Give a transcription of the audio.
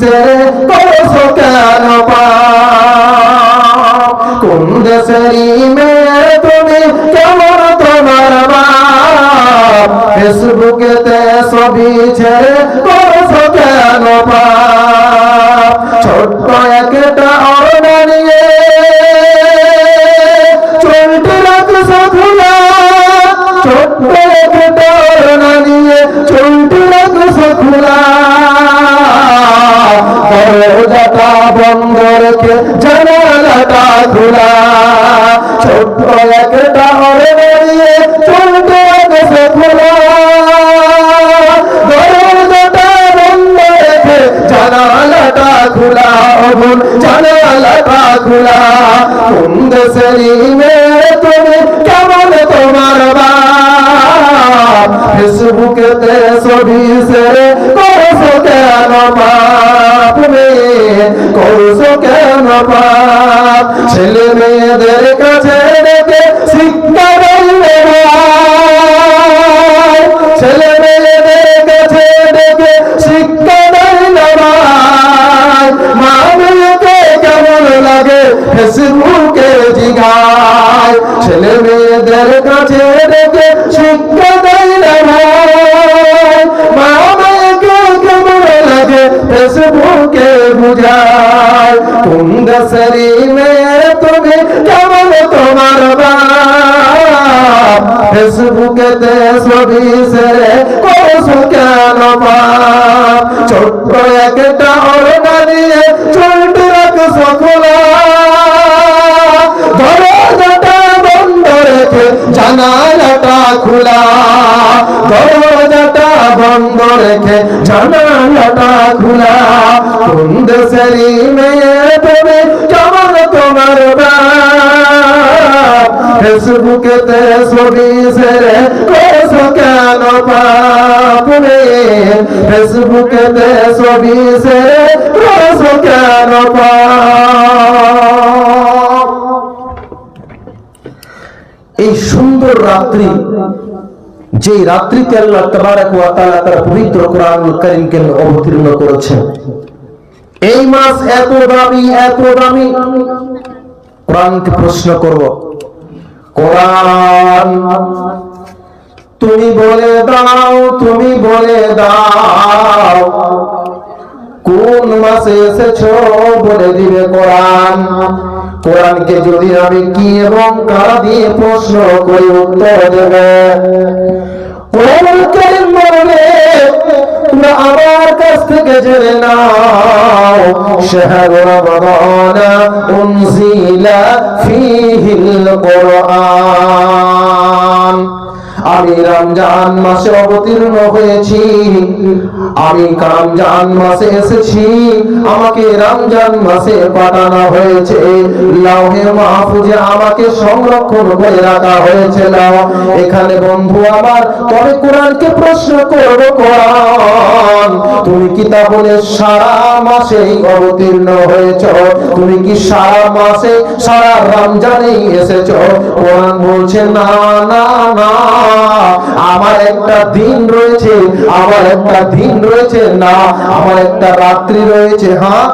সে করছ কেন? কোন দেশেরই মেয়ে তুমি কেমন তোমার বাপ ফেসবুকেতে ছবি ছেড়ে করছ কেন? ছোট্ট একটা অর্ডা নিয়ে দরজাটা বন্ধ রেখে জানালাটা খোলা ছোট্ট একটা অর্ডা নিয়ে চলতে রাখছো খোলা দরজাটা বন্ধ রেখে জানালাটা খোলা জানালাটা খোলা কোন দেশেরই মেয়ে তুমি করছ কেন পাপ ছেলে মেয়েদের কাছে রেখে শিক্ষা ভাই। ছেলে মেয়েদের কাছে রেখে শিক্ষা না মা মেয়েকে কেমন লাগে ফেসবুকে জিগায় ছেলে মেয়েদের কাছে রেখে শিক্ষা ভাই। মা মেয়েকে কেমন লাগে ফেসবুকে বুঝায় কোন দেশেরই মেয়ে তুমি কেমন তোমার বাপ? ফেসবুকেতে ছবি সেরে করছ কেন ছোট্ট একটা অরণা নিয়ে চলতে রাখছো খোলা। রেখে জানালাটা খোলা। বন্ধ রেখে জানালাটা খোলা। কোন দেশেরই মেয়ে তুমি কেমন তোমার বাপ? ফেসবুকেতে ছবি সেরে করছ কেন পাপরে ফেসবুকেতে ছবি সেরে করছ কেন পাপ এই সুন্দর রাত্রি যে রাত্রিতে আল্লাহ তাবারাক তার পবিত্র কোরআনুল কারীমকে অবতীর্ণ করেছেন। এই মাস এত দামি এত দামি। কোরআনকে প্রশ্ন করব, কোরআন, তুমি বলে দাও, তুমি বলে দাও। কোন মাসে এসেছ বলে দিবে কোরআন? কোরআনকে যদি আমি কি এবং কারা দিয়ে প্রশ্ন করি উত্তর দেবে? আমার কাছ থেকে জেনে নাও ফীহিল কোরআন। আমি রমজান মাসে অবতীর্ণ হয়েছি। আমি রমজান মাসে এসেছি। আমাকে রমজান মাসে পাঠানো হয়েছে। লাউহে মাহফুজে আমাকে সংরক্ষণ করে রাখা হয়েছিল এখানে বন্ধু আমার, তবে কোরআনকে প্রশ্ন করব কোরআন। তুমি কি তাহলে সারা মাসেই অবতীর্ণ হয়েছ? তুমি কি সারা মাসে, সারা রমজানেই এসেছ? কোরআন বলছে, না না না। আমার একটা দিন রয়েছে আমার একটা দিন রয়েছে না আমার একটা রাত্রি রয়েছে হ্যাঁ?